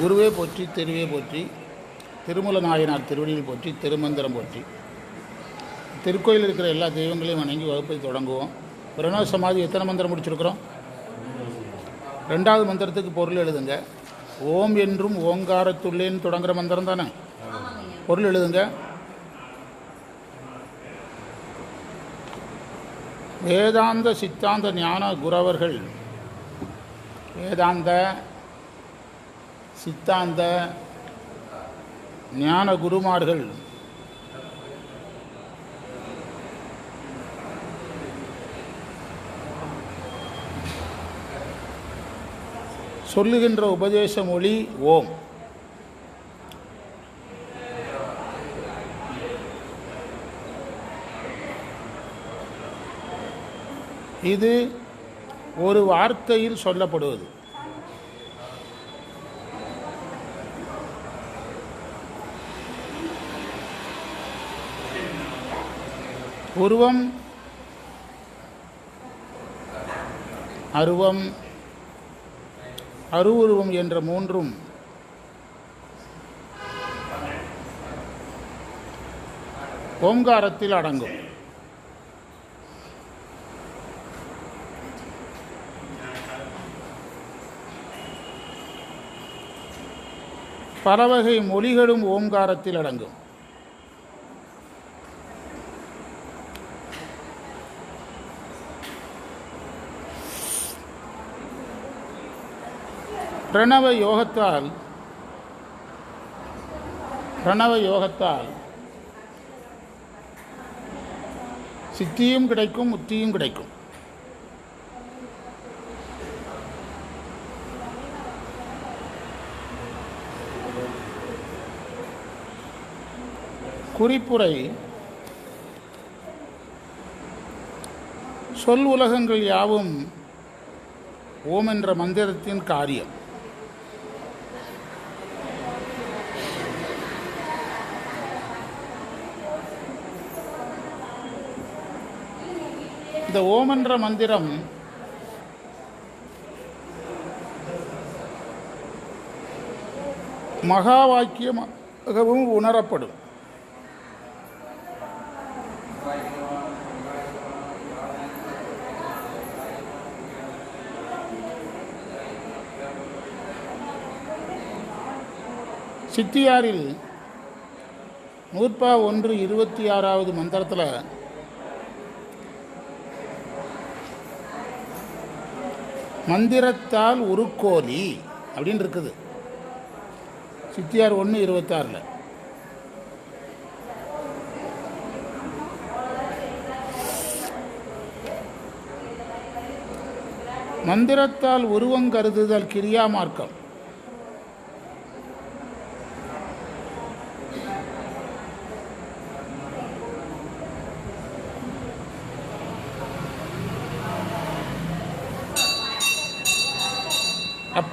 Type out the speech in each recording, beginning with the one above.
குருவே போற்றி தெருவே போற்றி திருமூல நாயனார் திருவடியில் போற்றி திருமந்திரம் போற்றி. திருக்கோயில் இருக்கிற எல்லா தெய்வங்களையும் வணங்கி வகுப்பை தொடங்குவோம். பிரணவ சமாதி எத்தனை மந்திரம் முடிச்சிருக்கிறோம்? ரெண்டாவது மந்திரத்துக்கு பொருள் எழுதுங்க. ஓம் என்றும் ஓங்காரத்துள்ளேன்னு தொடங்குற மந்திரம் தானே? பொருள் எழுதுங்க. வேதாந்த சித்தாந்த ஞான குரவர்கள். வேதாந்த சித்தாந்த ஞான குருமார்கள். சொல்லுகின்ற உபதேச மொழி ஓம். இது ஒரு வார்த்தையில் சொல்லப்படுவது. உருவம் அருவம் அருவுருவம் என்ற மூன்றும் ஓங்காரத்தில் அடங்கும். பலவகை மொழிகளும் ஓங்காரத்தில் அடங்கும். பிரணவ யோகத்தால் பிரணவ யோகத்தால் சித்தியும் கிடைக்கும் முத்தியும் கிடைக்கும். குறிப்புரை சொல் உலகங்கள் யாவும் ஓம் என்ற மந்திரத்தின் காரியம். இந்த ஓமன்ற மந்திரம் மகா வாக்கியமாகவும் உணரப்படும். சித்தியாரில் நூற்பா ஒன்று இருபத்தி ஆறாவது மந்திரத்தில் மந்திரத்தால் உருக்கோலி அப்படின்னு இருக்குது. சித்தியார் ஒன்று இருபத்தாறில். மந்திரத்தால் உருவங்கருதுதல் கிரியா மார்க்கம்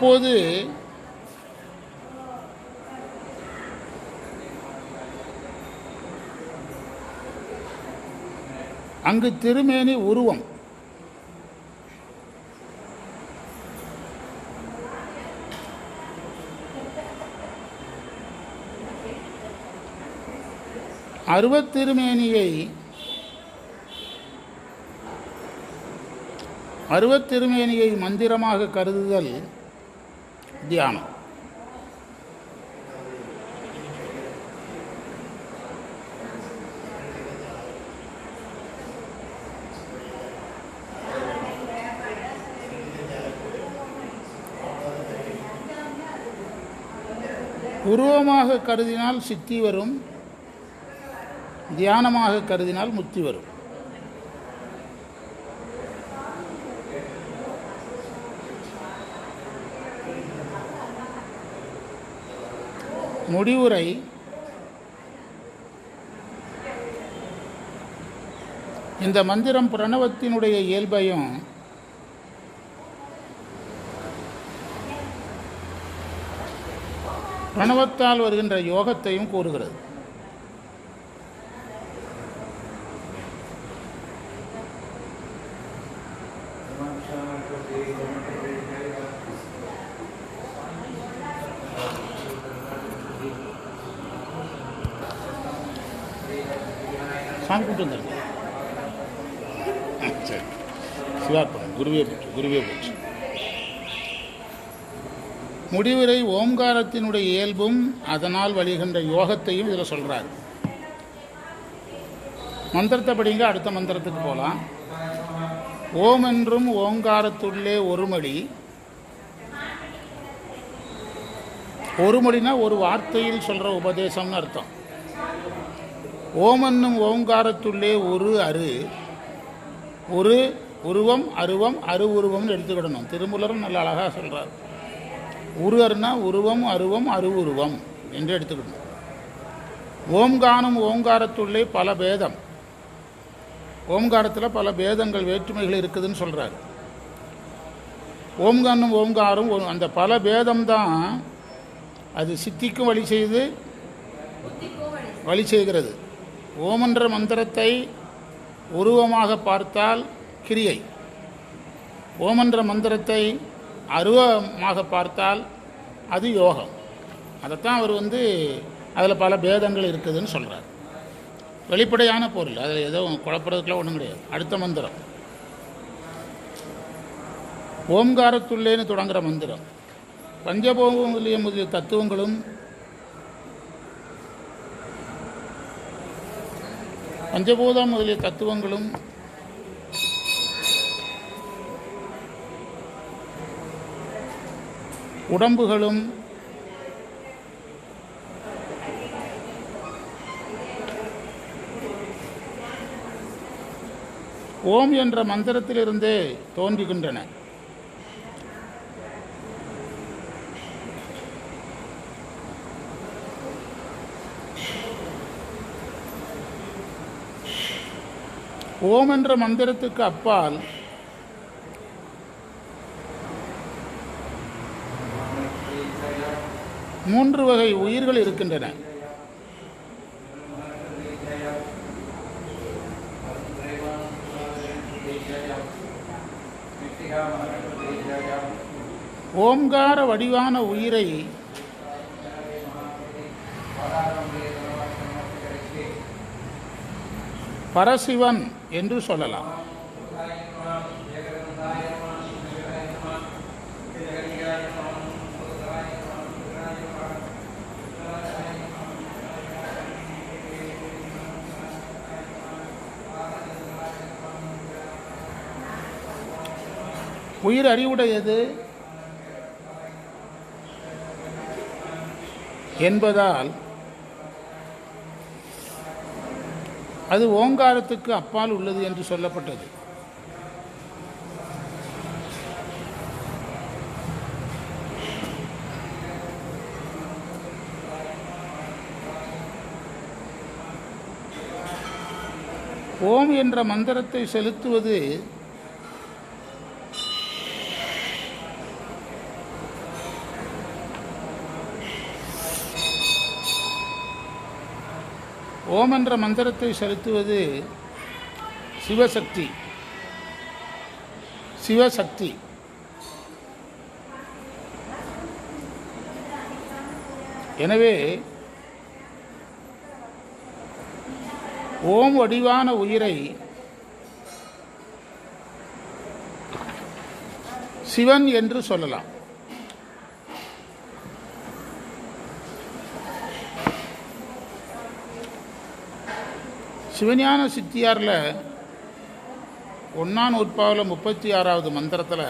அப்போது அங்கு திருமேனி உருவம். அருவத்திருமேனியை அருவத்திருமேனியை மந்திரமாக கருதுதல் தியானம் உருவமாக கருதினால் சித்தி வரும் தியானமாக கருதினால் முத்தி வரும் முடிவுரை இந்த மந்திரம் பிரணவத்தினுடைய இயல்பையும் பிரணவத்தால் வருகின்ற யோகத்தையும் கூறுகிறது. குருவே போச்சு. முடிவுரை ஓம்காரத்தினுடைய இயல்பும் அதனால் வழிகின்ற யோகத்தையும் இதில் சொல்கிறார் மந்திரத்தை படிங்க அடுத்த மந்திரத்துக்கு போகலாம் ஓம் என்றும் ஓங்காரத்துள்ளே ஒருமடி ஒரு மொழினா ஒரு வார்த்தையில் சொல்கிற உபதேசம்னு அர்த்தம். ஓம் என்னும் ஓங்காரத்துள்ளே ஒரு அரு ஒரு உருவம் அருவம் அரு உருவம்னு எடுத்துக்கிடணும். திருமூலரும் நல்ல அழகாக சொல்கிறார் உரு உருவம் அருவம் அரு உருவம் என்று எடுத்துக்கிடணும். ஓம்கானம் ஓங்காரத்துள்ளே பல பேதம். ஓம்காரத்தில் பல பேதங்கள் வேற்றுமைகள் இருக்குதுன்னு சொல்கிறார் ஓம்கானும் ஓம்காரும் ஒரு- அந்த பல பேதம்தான் அது சித்திக்கும் வழி செய்து வழி செய்கிறது. ஓமன்ற மந்திரத்தை உருவமாக பார்த்தால் கிரியை. ஓமன்ற மந்திரத்தை அருவமாக பார்த்தால் அது யோகம். அதைத்தான் அவர் வந்து அதில் பல பேதங்கள் இருக்குதுன்னு சொல்கிறார் வெளிப்படையான பொருள். அதில் எதுவும் குழப்பறதுக்குலாம் ஒன்றும் கிடையாது. அடுத்த மந்திரம். ஓம்காரத்துள்ளேன்னு தொடங்குற மந்திரம். பஞ்சபோகம் முதலிய முதலிய தத்துவங்களும் பஞ்சபூதம் முதலிய தத்துவங்களும் உடம்புகளும் ஓம் என்ற மந்திரத்திலிருந்தே தோன்றுகின்றன. ஓம் என்ற மந்திரத்துக்கு அப்பால் மூன்று வகை உயிர்கள் இருக்கின்றன. ஓம்கார வடிவான உயிரை பரசிவன் என்று சொல்லலாம். உயிர் அறிவுடையது என்பதால் அது ஓங்காரத்துக்கு அப்பால் உள்ளது என்று சொல்லப்பட்டது. ஓம் என்ற மந்திரத்தை செலுத்துவது ஓம் என்ற மந்திரத்தை செலுத்துவது சிவசக்தி. சிவசக்தி. எனவே ஓம் வடிவான உயிரை சிவன் என்று சொல்லலாம். சிவஞான சித்தியாரில் ஒன்னாம் நூற்பாவில் முப்பத்தி ஆறாவது மந்திரத்தில்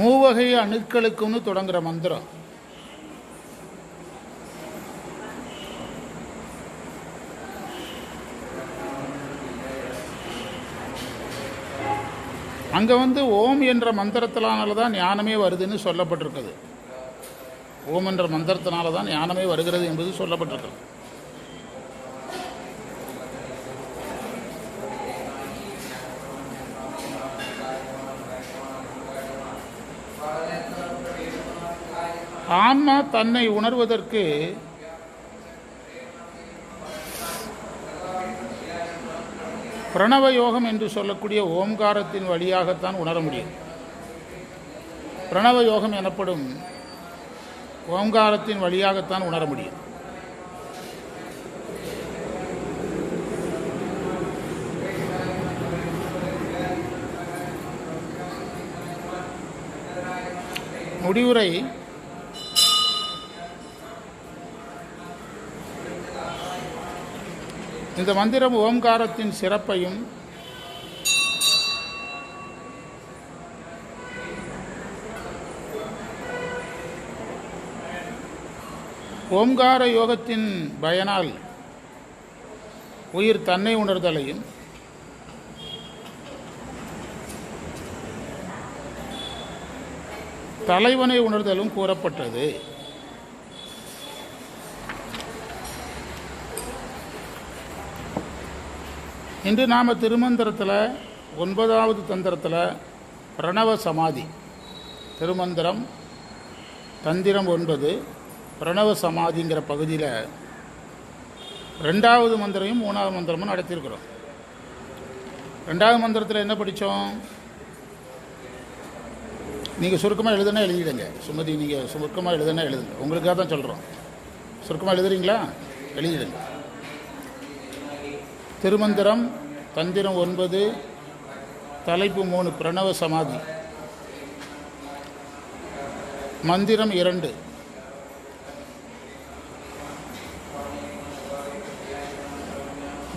மூவகை அணுக்களுக்குன்னு தொடங்குற மந்திரம். அங்கே வந்து ஓம் என்ற மந்திரத்தினால தான் ஞானமே வருதுன்னு சொல்லப்பட்டிருக்குது. ஓம் என்ற மந்திரத்தினால தான் ஞானமே வருகிறது என்பது சொல்லப்பட்டிருக்கிறது. ஆன்மா தன்னை உணர்வதற்கு பிரணவ யோகம் என்று சொல்லக்கூடிய ஓம்காரத்தின் வழியாகத்தான் உணர முடியும். பிரணவ யோகம் எனப்படும் ஓங்காரத்தின் வழியாகத்தான் உணர முடியும். முடிவுரை. இந்த மந்திரம் ஓம்காரத்தின் சிறப்பையும் ஓம்கார யோகத்தின் பயனால் உயிர் தன்னை உணர்தலையும் தலைவனை உணர்தலும் கூறப்பட்டது. இன்று நாம் திருமந்திரத்தில் ஒன்பதாவது தந்திரத்தில் பிரணவ சமாதி. திருமந்திரம் தந்திரம் ஒன்பது. பிரணவ சமாதிங்கிற பகுதியில் ரெண்டாவது மந்திரையும் மூணாவது மந்திரமும் நடத்தியிருக்கிறோம். ரெண்டாவது மந்திரத்தில் என்ன படித்தோம் நீங்கள் சுருக்கமாக எழுதுனா எழுதிடுங்க. சுமதி நீங்கள் சுருக்கமாக எழுதுனா எழுதுங்க. உங்களுக்காக தான் சொல்கிறோம் சுருக்கமாக எழுதுறீங்களா? எழுதிடுங்க. திருமந்திரம் தந்திரம் ஒன்பது தலைப்பு மூணு பிரணவ சமாதி. மந்திரம் இரண்டு.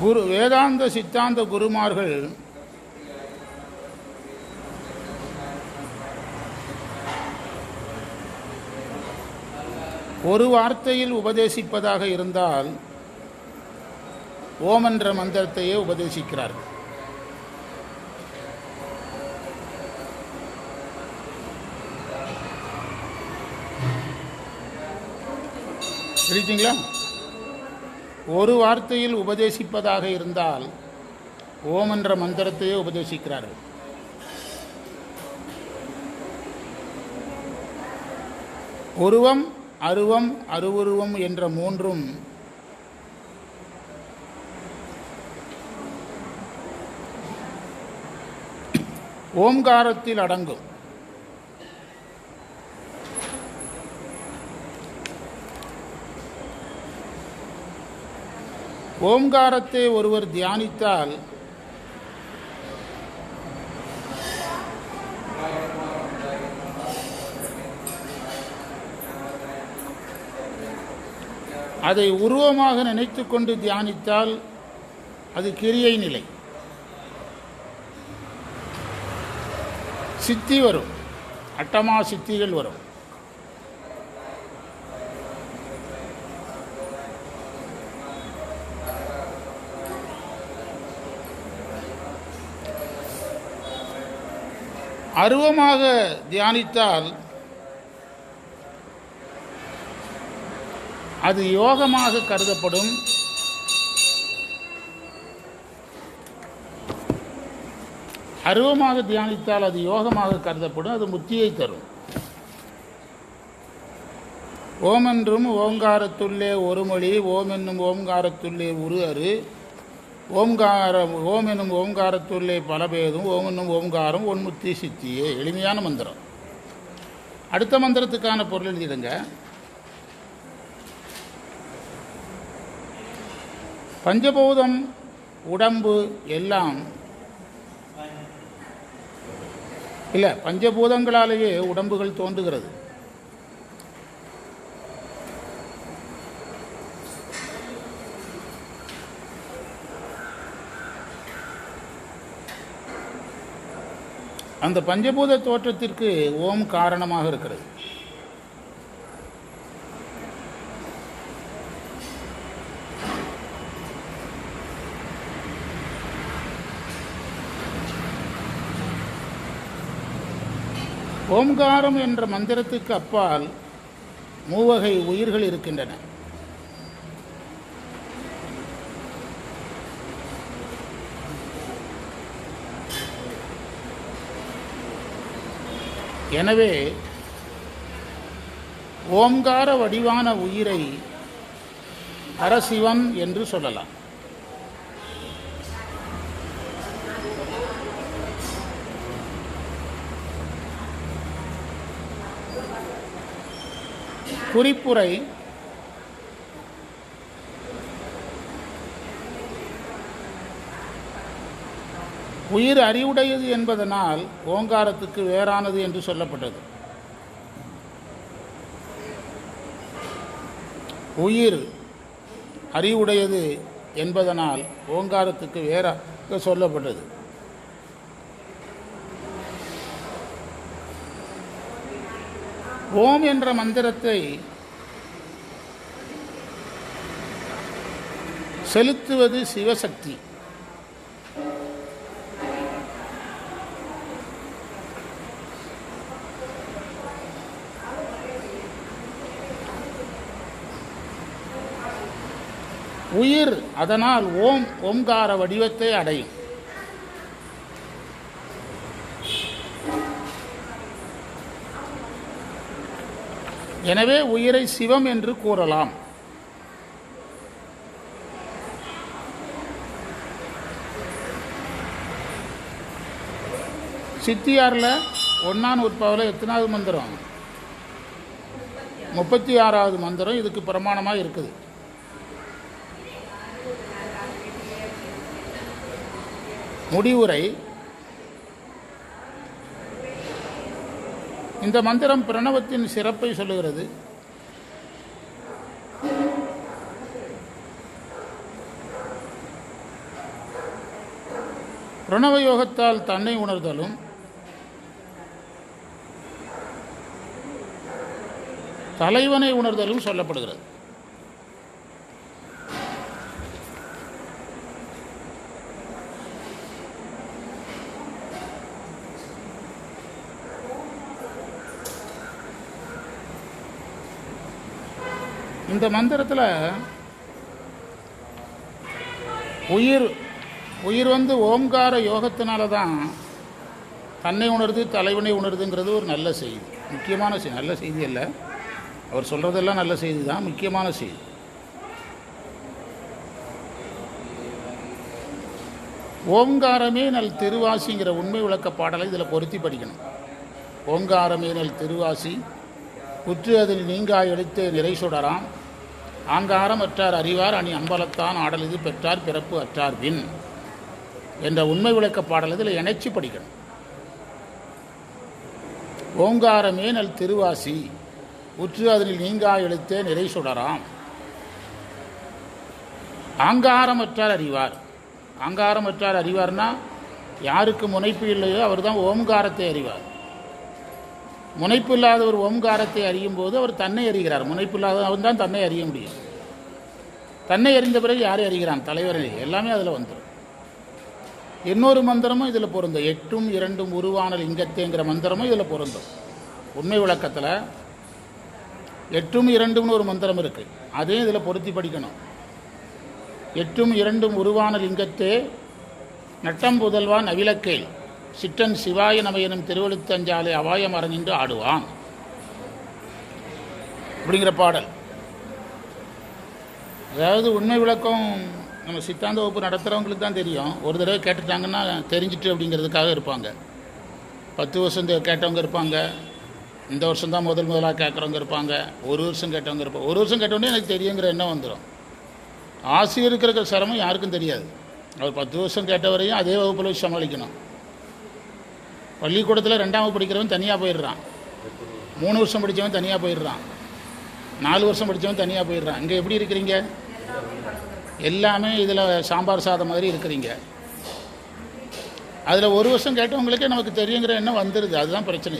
குரு வேதாந்த சித்தாந்த குருமார்கள் ஒரு வார்த்தையில் உபதேசிப்பதாக இருந்தால் ஓம் என்ற மந்திரத்தையே உபதேசிக்கிறார்கள். தெரிஞ்சிங்களா ஒரு வார்த்தையில் உபதேசிப்பதாக இருந்தால் ஓம் என்ற மந்திரத்தையே உபதேசிக்கிறார்கள். உருவம் அருவம் அருவுருவம் என்ற மூன்றும் ஓம்காரத்தில் அடங்கும். ஓம்காரத்தை ஒருவர் தியானித்தால் அதை உருவமாக நினைத்து கொண்டு தியானித்தால் அது கிரியை நிலை. சித்தி வரும். அட்டமா சித்திகள் வரும். அருவமாக தியானித்தால் அது யோகமாக கருதப்படும். அருவமாக தியானித்தால் அது யோகமாக கருதப்படும் அது முத்தியை தரும். ஓம் என்றும் ஓங்காரத்துள்ளே ஒரு மொழி ஓம் என்னும் ஒரு உரு அரு. ஓம்காரம் ஓம் என்னும் ஓம்காரத்துள்ளே பலபேதும் ஓம் என்னும் ஓம்காரம் ஒன்முத்தி சித்தியே. எளிமையான மந்திரம். அடுத்த மந்திரத்துக்கான பொருள் எழுதிடுங்க. பஞ்சபூதம் உடம்பு எல்லாம் இல்லை பஞ்சபூதங்களாலேயே உடம்புகள் தோன்றுகிறது. அந்த பஞ்சபூத தோற்றத்திற்கு ஓம் காரணமாக இருக்கிறது. ஓம்காரம் என்ற மந்திரத்துக்கு அப்பால் மூவகை உயிர்கள் இருக்கின்றன. எனவே ஓம்கார வடிவான உயிரை அரசிவன் என்று சொல்லலாம். குறிப்புரை உயிர் அறிவுடையது என்பதனால் ஓங்காரத்துக்கு வேறானது என்று சொல்லப்பட்டது. உயிர் அறிவுடையது என்பதனால் ஓங்காரத்துக்கு வேற சொல்லப்பட்டது. ஓம் என்ற மந்திரத்தை செலுத்துவது சிவசக்தி. உயிர் அதனால் ஓம் ஓம்கார வடிவத்தை அடையும். எனவே உயிரை சிவம் என்று கூறலாம். சித்தியாரில் ஒன்னான் உட்பாவில் எத்தனாவது மந்திரம்? முப்பத்தி ஆறாவது மந்திரம் இதுக்கு பிரமாணமாக இருக்குது. முடிவுரை. இந்த மந்திரம் பிரணவத்தின் சிறப்பை சொல்லுகிறது. பிரணவ யோகத்தால் தன்னை உணர்தலும். தலைவனை உணர்தலும் சொல்லப்படுகிறது. இந்த மந்திரத்தில் உயிர் உயிர் வந்து ஓம்கார யோகத்தினால தான் தன்னை உணருது தலைவனை உணருதுங்கிறது ஒரு நல்ல செய்தி. முக்கியமான செய்தி நல்ல செய்தி அல்ல. அவர் சொல்கிறதெல்லாம் நல்ல செய்தி தான் முக்கியமான செய்தி. ஓங்காரமே நல் திருவாசிங்கிற உண்மை விளக்க பாடலை இதில் பொருத்தி படிக்கணும். ஓங்காரமே நல் திருவாசி புற்று அதில் நீங்கா எடுத்து நிறை சுடராம். ஆங்காரம் அற்றார் அறிவார் அணி அம்பலத்தான் ஆடல் இது பெற்றார் பிறப்பு அற்றார் பின் என்ற உண்மை விளக்க பாடல் இதில் இணைச்சி படிக்கணும். ஓங்காரமே நல் திருவாசி உற்று அதனில் நீங்கா எழுத்தே நிறை சுடராம். ஆங்காரமற்றார் அறிவார். ஆங்காரமற்றார் அறிவார்னா யாருக்கு முனைப்பு இல்லையோ அவர் தான் ஓம்காரத்தை அறிவார். முனைப்பு ஒரு ஓம்காரத்தை அறியும் போது அவர் தன்னை அறிகிறார். முனைப்பு இல்லாதவன் தான் தன்னை அறிய முடியும். தன்னை அறிந்த பிறகு யாரை அறிகிறான்? தலைவரை. எல்லாமே அதில் வந்துடும் இன்னொரு மந்திரமும் இதில் பொருந்தும். எட்டும் இரண்டும் உருவான லிங்கத்தேங்கிற மந்திரமும் இதில் பொருந்தும். உண்மை விளக்கத்தில் எட்டும் இரண்டும்னு ஒரு மந்திரம் இருக்குது அதையும் இதில் பொருத்தி படிக்கணும். எட்டும் இரண்டும் உருவான லிங்கத்தே நட்டம் புதல்வான் அவிலக்கேல் சிற்றன் சிவாய நம எனும் திருவழுத்தஞ்சாலை அவாயம் அரணின்று ஆடுவான். அப்படிங்கிற பாடல். அதாவது உண்மை விளக்கம் நம்ம சித்தாந்த வகுப்பு நடத்துகிறவங்களுக்கு தான் தெரியும். ஒரு தடவை கேட்டுட்டாங்கன்னா தெரிஞ்சிட்டு அப்படிங்கிறதுக்காக இருப்பாங்க. பத்து வருஷம் கேட்டவங்க இருப்பாங்க. இந்த வருஷம் தான் முதல் முதலாக கேட்குறவங்க இருப்பாங்க. ஒரு வருஷம் கேட்டவங்க இருப்பாங்க ஒரு வருஷம் கேட்டோடனே எனக்கு தெரியுங்கிற எண்ணம் வந்துடும் ஆசிரியருக்கு இருக்கிற சிரமம் யாருக்கும் தெரியாது. அவர் பத்து வருஷம் கேட்டவரையும் அதே வகுப்பில் சமாளிக்கணும். பள்ளிக்கூடத்தில் ரெண்டாம் படிக்கிறவன் தனியாக போயிடுறான். மூணு வருஷம் படித்தவன் தனியாக போயிடுறான். நாலு வருஷம் படித்தவன் தனியாக போயிடுறான். இங்கே எப்படி இருக்கிறீங்க? எல்லாமே இதில் சாம்பார் சாதம் மாதிரி இருக்கிறீங்க. அதில் ஒரு வருஷம் கேட்டவங்களுக்கே நமக்கு தெரியுங்கிற எண்ணம் வந்துடுது அதுதான் பிரச்சனை.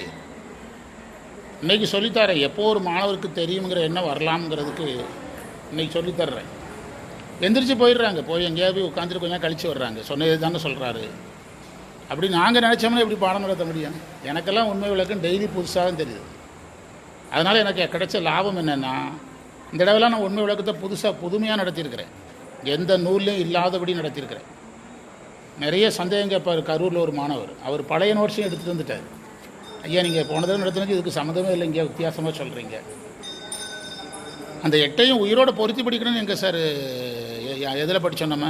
இன்னைக்கு சொல்லித்தரேன். எப்போ ஒரு மாணவருக்கு தெரியுங்கிற எண்ணம் வரலாம்ங்கிறதுக்கு இன்றைக்கி சொல்லித்தர்றேன். எந்திரிச்சு போயிடுறாங்க. போய் எங்கேயாவது போய் உட்காந்துட்டு கொஞ்சம் கழிச்சு வர்றாங்க. சொன்னது தானே சொல்கிறாரு அப்படி நாங்கள் நினச்சோம்னா எப்படி பாடம் நடத்த முடியும். எனக்கெல்லாம் உண்மை விளக்கம் டெய்லி புதுசாக தான் தெரியுது. அதனால் எனக்கு கிடைச்ச லாபம் என்னென்னா இந்த தடவைலாம் நான் உண்மை விளக்கத்தை புதுசாக புதுமையாக நடத்தியிருக்கிறேன். எந்த நூல்லையும் இல்லாதபடி நடத்தியிருக்கிறேன். நிறைய சந்தேகம் கேட்பார் கரூரில் ஒரு மாணவர். அவர் பழைய நோட்ஸையும் எடுத்துகிட்டு வந்துட்டார். ஐயா நீங்கள் போன தடவை நடத்தினதுக்கு இதுக்கு சம்மந்தமே இல்லைங்க வித்தியாசமாக சொல்கிறீங்க அந்த எட்டையும் உயிரோட பொருத்தி படிக்கணும்னு எங்கே சார் எதில் படித்தோம் நம்ம?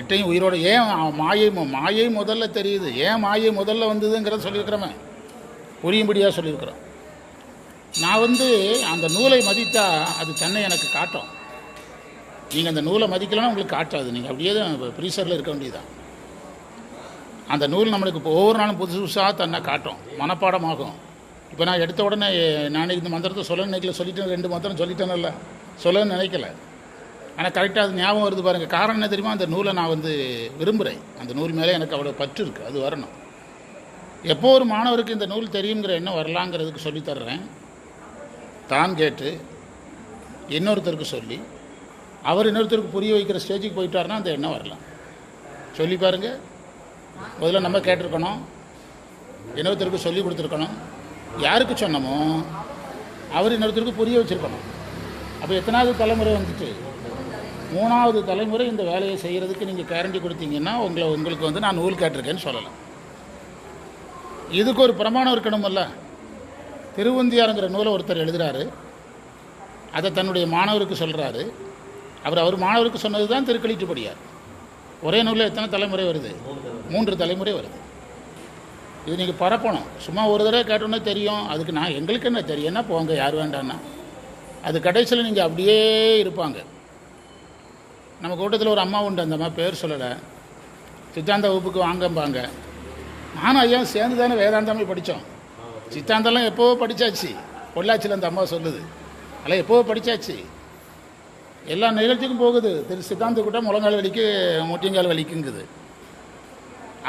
எட்டையும் உயிரோட ஏன் மாயை மாயை முதல்ல தெரியுது. ஏன் மாயை முதல்ல வந்ததுங்கிறத சொல்லியிருக்கிறோமே புரியும்படியாக சொல்லியிருக்கிறோம் நான் வந்து அந்த நூலை மதித்தா அது தன்னை எனக்கு காட்டும். நீங்கள் அந்த நூலை மதிக்கலன்னா உங்களுக்கு காட்டாது. நீங்கள் அப்படியே தான் ப்ரீசரில் இருக்க வேண்டியதுதான். அந்த நூல் நம்மளுக்கு இப்போ ஒவ்வொரு நாளும் புதுசு புதுசாக தன்னை காட்டும். மனப்பாடமாகும். இப்போ நான் எடுத்த உடனே நான் இந்த மந்திரத்தை சொல்ல நினைக்கல. சொல்லிட்டேன் ரெண்டு மந்திரம் சொல்லிட்டேனல்ல. சொல்லணும்னு நினைக்கல. ஆனால் கரெக்டாக அது ஞாபகம் வருது பாருங்கள் காரணம் என்ன தெரியுமா? அந்த நூலை நான் வந்து விரும்புகிறேன் அந்த நூல் மேலே எனக்கு அவ்வளோ பற்று இருக்குது அது வரணும். எப்போ ஒரு மாணவருக்கு இந்த நூல் தெரியுங்கிற எண்ணம் வரலாங்கிறதுக்கு சொல்லித் தர்றேன். தான் கேட்டு இன்னொருத்தருக்கு சொல்லி அவர் இன்னொருத்தருக்கு புரிய வைக்கிற ஸ்டேஜுக்கு போயிட்டாருன்னா அந்த எண்ணம் வரலாம். சொல்லி பாருங்கள் முதல்ல நம்ம கேட்டிருக்கணும். இன்னொருத்தருக்கு சொல்லி கொடுத்துருக்கணும். யாருக்கு சொன்னமோ அவர் இன்னொருத்தருக்கு புரிய வச்சுருக்கணும். அப்போ எத்தனாவது தலைமுறை வந்துட்டு மூணாவது தலைமுறை இந்த வேலையை செய்கிறதுக்கு நீங்கள் கேரண்டி கொடுத்தீங்கன்னா உங்களை உங்களுக்கு வந்து நான் நூல் கேட்டிருக்கேன்னு சொல்லலாம். இதுக்கு ஒரு பிரமாணம் இருக்கணுமல்ல திருவந்தியாருங்கிற நூலை ஒருத்தர் எழுதுகிறாரு அதை தன்னுடைய மாணவருக்கு சொல்கிறாரு அவர் அவர் மாணவருக்கு சொன்னது தான் திருக்களிட்டுப்படியார் ஒரே நூலில் எத்தனை தலைமுறை வருது? மூன்று தலைமுறை வருது. இது நீங்கள் பரப்பணும். சும்மா ஒரு தடவை கேட்டோன்னே தெரியும். அதுக்கு நான் எங்களுக்கு என்ன தெரியும்னா போங்க யார் வேண்டான்னா. அது கடைசியில் நீங்கள் அப்படியே இருப்பாங்க. நம்ம கூட்டத்தில் ஒரு அம்மா உண்டு அந்த அம்மா பேர் சொல்லலை. சித்தாந்த வகுப்புக்கு வாங்கம்பாங்க. நானும் ஐயா சேர்ந்து தானே வேதாந்தமே படித்தோம் சித்தாந்தெல்லாம் எப்போவோ படித்தாச்சு பொள்ளாச்சியில் அந்த அம்மா சொல்லுது. அதெல்லாம் எப்போவோ படித்தாச்சு எல்லா நிகழ்ச்சிக்கும் போகுது. திரு சித்தாந்த கூட்டம் முழங்கால் வலிக்கு முட்டிங்கால் வலிக்குங்குது.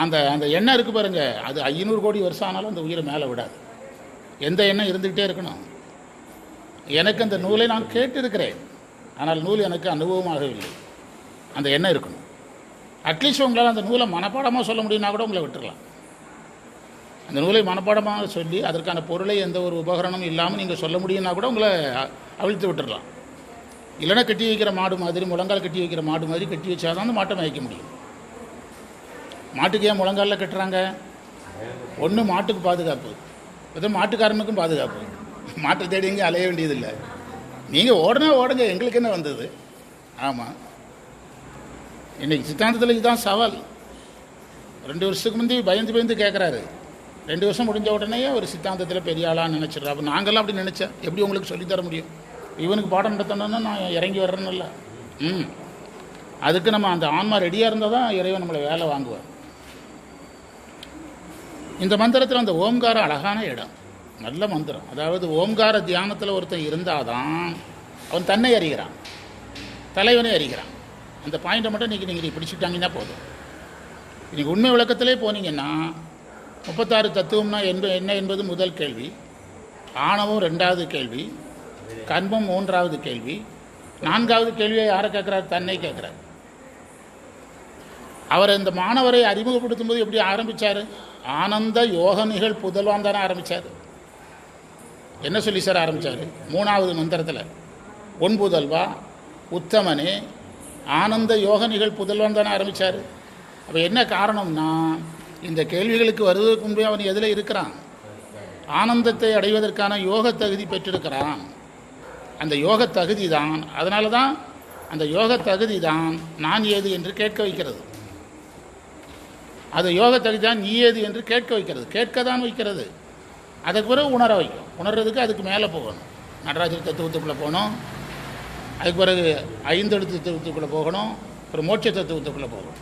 அந்த அந்த எண்ணெய் இருக்குது பாருங்கள் அது ஐநூறு கோடி வருஷம் ஆனாலும் அந்த உயிரை மேலே விடாது. எந்த எண்ணம் இருந்துக்கிட்டே இருக்கணும். எனக்கு அந்த நூலை நான் கேட்டிருக்கிறேன். ஆனால் நூல் எனக்கு அனுபவமாகவில்லை. அந்த எண்ணம் இருக்கணும். அட்லீஸ்ட் உங்களால் அந்த நூலை மனப்பாடமாக சொல்ல முடியும்னா கூட உங்களை விட்டுறலாம். அந்த நூலை மனப்பாடமாக சொல்லி அதற்கான பொருளை எந்த ஒரு உபகரணமும் இல்லாமல் நீங்கள் சொல்ல முடியும்னா கூட உங்களை அவிழ்த்து விட்டுறலாம். இல்லைன்னா கட்டி வைக்கிற மாடு மாதிரி முழங்கால் கட்டி வைக்கிற மாடு மாதிரி கட்டி வச்சாதான் அந்த மாட்டை மயக்க முடியும். மாட்டுக்கு ஏன் முழங்காலில் கட்டுறாங்க? ஒன்று மாட்டுக்கு பாதுகாப்பு. ஏதோ மாட்டுக்காரனுக்கும் பாதுகாப்பு. மாட்டை தேடி எங்கேயும் அலைய வேண்டியதில்லை. நீங்கள் ஓடனா ஓடுங்க எங்களுக்கு என்ன வந்தது? ஆமாம் இன்னைக்கு சித்தாந்தத்தில் இதுதான் சவால். ரெண்டு வருஷத்துக்கு முந்தி பயந்து பயந்து கேட்குறாரு ரெண்டு வருஷம் முடிஞ்ச உடனே ஒரு சித்தாந்தத்தில் பெரிய ஆளாக நினச்சிடுறா அப்போ நாங்கள்லாம் அப்படி நினச்சேன் எப்படி உங்களுக்கு சொல்லித் தர முடியும்? இவனுக்கு பாடம் நடத்தணும்னா நான் இறங்கி வர்றேன்னுல்ல ம். அதுக்கு நம்ம அந்த ஆன்மா ரெடியாக இருந்தால் தான் இறைவன் நம்மளை வேலை வாங்குவார். இந்த மந்திரத்தில் அந்த ஓம்காரம் அழகான இடம். நல்ல மந்திரம். அதாவது ஓம்கார தியானத்தில் ஒருத்தன் இருந்தால் தான் அவன் தன்னை அறிகிறான். தலைவனை அறிகிறான். அந்த பாயிண்ட்டை மட்டும் இன்றைக்கி நீங்கள் பிடிச்சிட்டாங்கன்னா போதும். இன்றைக்கி உண்மை விளக்கத்திலே போனீங்கன்னா முப்பத்தாறு தத்துவம்னா என்ப என்ன என்பது முதல் கேள்வி. ஆணவம் ரெண்டாவது கேள்வி. கண்பம் மூன்றாவது கேள்வி. நான்காவது கேள்வியை யாரை கேட்குறாரு? தன்னை கேட்குறாரு. அவர் இந்த மாணவரை அறிமுகப்படுத்தும் போது எப்படி ஆரம்பித்தார் ஆனந்த யோக நிகழ் புதல்வான் தானே ஆரம்பித்தார் என்ன சொல்லி சார் ஆரம்பித்தார் மூணாவது மந்திரத்தில் ஒன்புதல்வா உத்தமனே ஆனந்த யோக நிகழ் புதல்வன் தானே ஆரம்பித்தார் அப்போ என்ன காரணம்னா இந்த கேள்விகளுக்கு வருவதற்கு முன்பே அவன் எதில் இருக்கிறான்? ஆனந்தத்தை அடைவதற்கான யோக தகுதி பெற்றிருக்கிறான். அந்த யோக தகுதி தான். அதனால தான் அந்த யோக தகுதி தான் நான் ஏது என்று கேட்க வைக்கிறது. அது யோக தகுதி தான் நீ ஏது என்று கேட்க வைக்கிறது. கேட்க தான் வைக்கிறது. அதுக்கு பிறகு உணர வைக்கும். உணர்றதுக்கு அதுக்கு மேலே போகணும். நடராஜர் தத்துவத்துக்குள்ளே போகணும். அதுக்கு பிறகு ஐந்தெழுத்து தத்துவத்துக்குள்ளே போகணும் அப்புறம் மோட்ச தத்துவத்துக்குள்ளே போகணும்.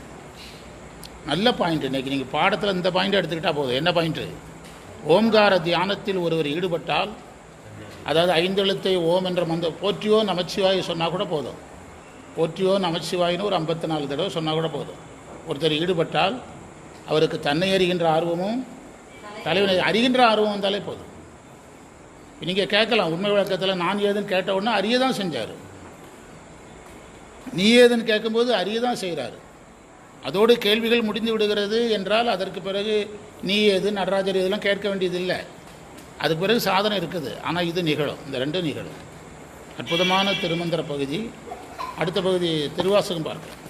நல்ல பாயிண்ட் இன்னைக்கு நீங்கள் பாடத்தில் இந்த பாயிண்ட் எடுத்துக்கிட்டால் போதும். என்ன பாயிண்ட்டு ஓம்கார தியானத்தில் ஒருவர் ஈடுபட்டால் அதாவது ஐந்தெழுத்தை ஓம் என்ற மந்த போற்றியோ நமச்சிவாய் சொன்னால் கூட போதும். போற்றியோ நமச்சிவாயின்னு ஒரு ஐம்பத்தி நாலு தடவை சொன்னால் கூட போதும். ஒருத்தர் ஈடுபட்டால் அவருக்கு தன்னை அறிகின்ற ஆர்வமும் தலைவனை அறிகின்ற ஆர்வம் வந்தாலே போதும். நீங்கள் கேட்கலாம். உண்மை விளக்கத்தில் நான் ஏதுன்னு கேட்ட உடனே அறிய தான் செஞ்சார். நீ ஏதுன்னு கேட்கும்போது அறிய தான் செய்கிறாரு. அதோடு கேள்விகள் முடிந்து விடுகிறது என்றால் அதற்கு பிறகு நீ ஏது நடராஜர் இதெல்லாம் கேட்க வேண்டியதில்லை. அதுக்கு பிறகு சாதனை இருக்குது. ஆனால் இது நிகழும். இந்த ரெண்டும் நிகழும். அற்புதமான திருமந்திர பகுதி. அடுத்த பகுதி திருவாசகம் பார்க்கலாம்.